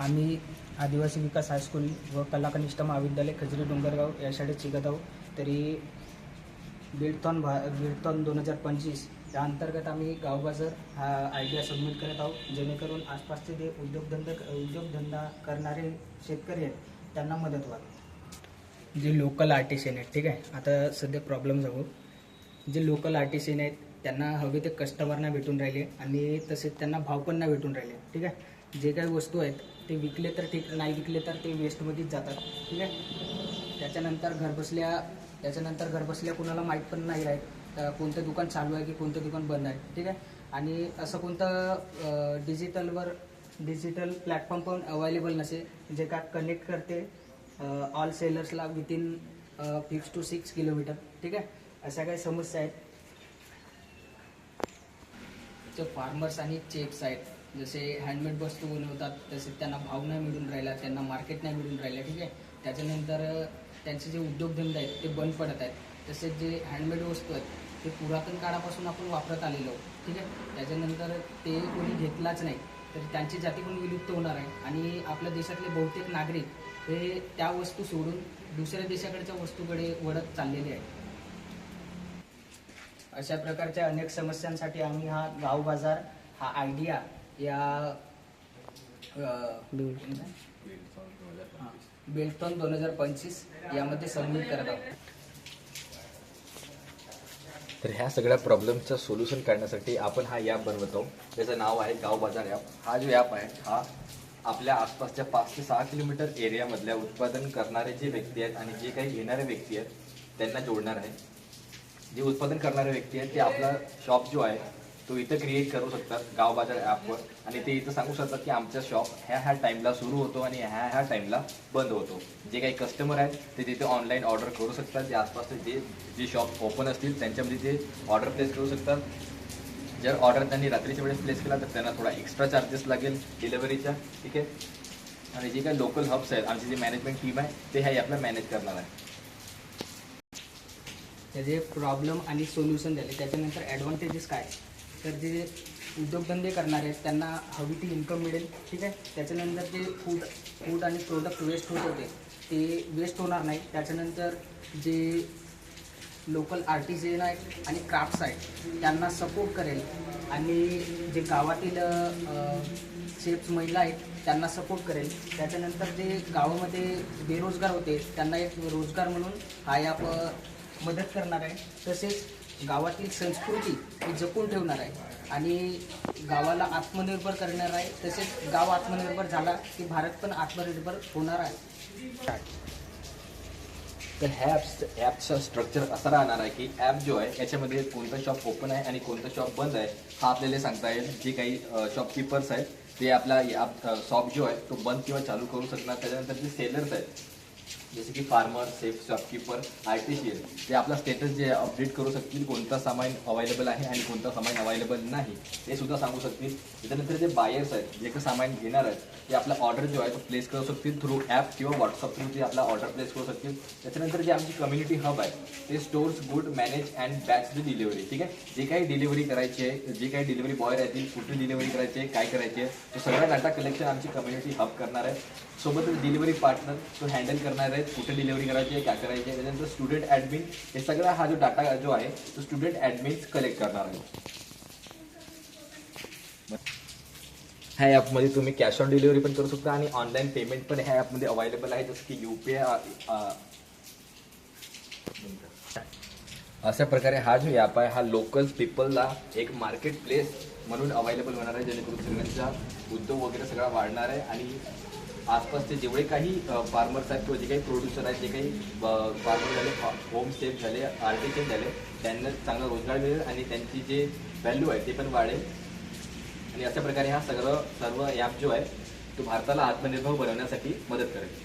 आम्ही आदिवासी विकास हायस्कूल व कलाकनिष्ठ महाविद्यालय खजरी डोंगरगाव या शाळेत शिकत आहोत. तरी बिल्टॉन भा बिल्टॉन दोन हजार पंचवीस या अंतर्गत आम्ही गावबाजार हा आयडिया सबमिट करत आहोत. जेणेकरून आसपासचे जे उद्योगधंदा उद्योगधंदा करणारे शेतकरी आहेत त्यांना मदत व्हावी. जे लोकल आर्टिशियन आहेत ठीक आहे. आता सध्या प्रॉब्लेम जाऊ जे लोकल आर्टिशियन आहेत त्यांना हवे ते कस्टमरना भेटून राहिले आणि तसेच त्यांना भाव पण नाही भेटून राहिले ठीक आहे. जे काही वस्तू आहेत ते विकले तर ठीक नाही विकले तर ते वेस्टमध्येच जातात. ठीक आहे? त्याच्यानंतर घरबसल्या त्याच्यानंतर घरबसल्या कुणाला माहीत पण नाही राहत. कोणतं दुकान चालू आहे की कोणतं दुकान बंद आहे. ठीक आहे? आणि असं कोणतं डिजिटलवर डिजिटल प्लॅटफॉर्म पण अवेलेबल नसे जे का कनेक्ट करते all सेलर्सला within fix two six kilometer ठीक आहे? अशा काही समस्या आहेत. फार्मर्स आणि चेक्स आहेत जसे हँडमेड वस्तू बनवतात तसे त्यांना भाव नाही मिळून राहिला त्यांना मार्केट नाही मिळून राहिलं ठीक आहे? त्याच्यानंतर त्यांचे जे उद्योगधंदे आहेत ते बंद पडत आहेत. तसेच जे हँडमेड वस्तू आहेत ते पुरातन काळापासून आपण वापरत आलेलो ठीक आहे? त्याच्यानंतर ते कोणी घेतलाच नाही तर त्यांची जाती पण विलुप्त होणार आहे. आणि आपल्या देशातले बहुतेक नागरिक हे त्या वस्तू सोडून दुसऱ्या देशाकडच्या वस्तूकडे वळत चाललेले आहेत. अशा प्रकारच्या अनेक समस्यांसाठी आम्ही हा गाव बाजार हा आयडिया या बिल्टॉन दोन हजार पंचवीस यामध्ये सबमिट करत आहोत. तर ह्या सगळ्या प्रॉब्लेमचं सोल्युशन करण्यासाठी आपण हा ॲप बनवतो. त्याचं नाव आहे गाव बाजार ॲप हा जो ॲप आहे हा आपल्या आसपासच्या पाच ते सहा किलोमीटर एरियामधल्या उत्पादन करणारे जे व्यक्ती आहेत आणि जे काही घेणारे व्यक्ती आहेत त्यांना जोडणार आहे. जे उत्पादन करणारे व्यक्ती आहेत ते आपला शॉप जो आहे तो इथं क्रिएट करू शकतात गाव बाजार ॲपवर आणि ते इथं सांगू शकतात की आमचा शॉप ह्या ह्या टाईमला सुरू होतो आणि ह्या ह्या टाईमला बंद होतो. जे काही कस्टमर आहेत ते तिथे ऑनलाईन ऑर्डर करू शकतात. जे आसपासचे जे जे शॉप ओपन असतील त्यांच्यामध्ये ते ऑर्डर प्लेस करू शकतात. जर ऑर्डर त्यांनी रात्रीच्या वेळेस प्लेस केला तर त्यांना थोडा एक्स्ट्रा चार्जेस लागेल डिलेवरीचा ठीक आहे? आणि जे काही लोकल हब्स आहेत आमची जी मॅनेजमेंट टीम आहे ते ह्या ॲपला मॅनेज करणार आहे. त्याचे प्रॉब्लेम आणि सोल्युशन झाले. त्याच्यानंतर ॲडव्हान्टेजेस काय? तर जे उद्योगधंदे करणारे आहेत त्यांना हवी ती इन्कम मिळेल ठीक आहे? त्याच्यानंतर जे फूड फूड आणि प्रोडक्ट वेस्ट होत होते ते वेस्ट होणार नाही. त्याच्यानंतर जे लोकल आर्टिझन आहेत आणि क्राफ्ट्स आहेत त्यांना सपोर्ट करेल. आणि जे गावातील शेफ्स महिला आहेत त्यांना सपोर्ट करेल. त्याच्यानंतर जे गावामध्ये बेरोजगार होते त्यांना एक रोजगार म्हणून हा ॲप मदत करणार आहे. तसेच गावातील संस्कृती ही जपून ठेवणार आहे. आणि गावाला आत्मनिर्भर करणार आहे. तसेच गाव आत्मनिर्भर झाला की भारत पण आत्मनिर्भर होणार आहे. तर ह्या ॲपचं स्ट्रक्चर असं राहणार आहे की ॲप जो आहे याच्यामध्ये कोणतं शॉप ओपन आहे आणि कोणतं शॉप बंद आहे हा आपल्याला सांगता येईल. जे काही शॉपकीपर्स आहेत ते आपला ॲप शॉप जो आहे तो बंद किंवा चालू करू शकणार. त्याच्यानंतर जे सेलर्स आहेत जसे की फार्मर सेफ शॉपकीपर आर्टिशियन ते आपला स्टेटस जे अपडेट करू शकतील कोणता सामान अवेलेबल आहे आणि कोणता सामान अवेलेबल नाही ते सुद्धा सांगू शकतील. त्याच्यानंतर जे बायर्स आहेत जे काही सामान घेणार आहेत ते आपला ऑर्डर जो आहे तो प्लेस करू शकतील थ्रू ॲप किंवा व्हॉट्सअप थ्रू ते आपला ऑर्डर प्लेस करू शकतील. त्याच्यानंतर जे आमची कम्युनिटी हब आहे ते stores good manage and batch the delivery ठीक आहे? जे काही डिलिव्हरी करायची आहे जे काही डिलिव्हरी बॉय राहतील कुठे डिलिव्हरी करायची आहे काय करायची आहे तो सगळा डाटा कलेक्शन आमची कम्युनिटी हब करणार आहे. सोबतच डिलिव्हरी पार्टनर तो हँडल करणार आहे. आहेत कुठे डिलिव्हरी करायची आहे काय करायची आहे त्याच्यानंतर स्टुडंट ॲडमिन हे सगळा हा जो डाटा जो आहे तो स्टुडंट ॲडमिन्स कलेक्ट करणार आहे. ह्या ॲपमध्ये तुम्ही कॅश ऑन डिलिव्हरी पण करू शकता आणि ऑनलाईन पेमेंट पण ह्या ॲपमध्ये अवेलेबल आहे जसं की यू पी आय अशा प्रकारे हा जो ॲप आहे हा लोकल पीपलला एक मार्केट प्लेस म्हणून अवेलेबल होणार आहे जेणेकरून सगळ्यांचा उद्योग वगैरे सगळा वाढणार आहे आणि आसपासचे जेवढे काही फार्मर्स आहेत किंवा जे काही प्रोड्युसर आहेत जे काही फार्मर झाले होम स्टेप झाले आर्टिशन झाले त्यांना चांगला रोजगार मिळेल आणि त्यांची जे व्हॅल्यू आहे ते पण वाढेल. आणि अशा प्रकारे हा सगळं सर्व ॲप जो आहे तो भारताला आत्मनिर्भर बनवण्यासाठी मदत करेल.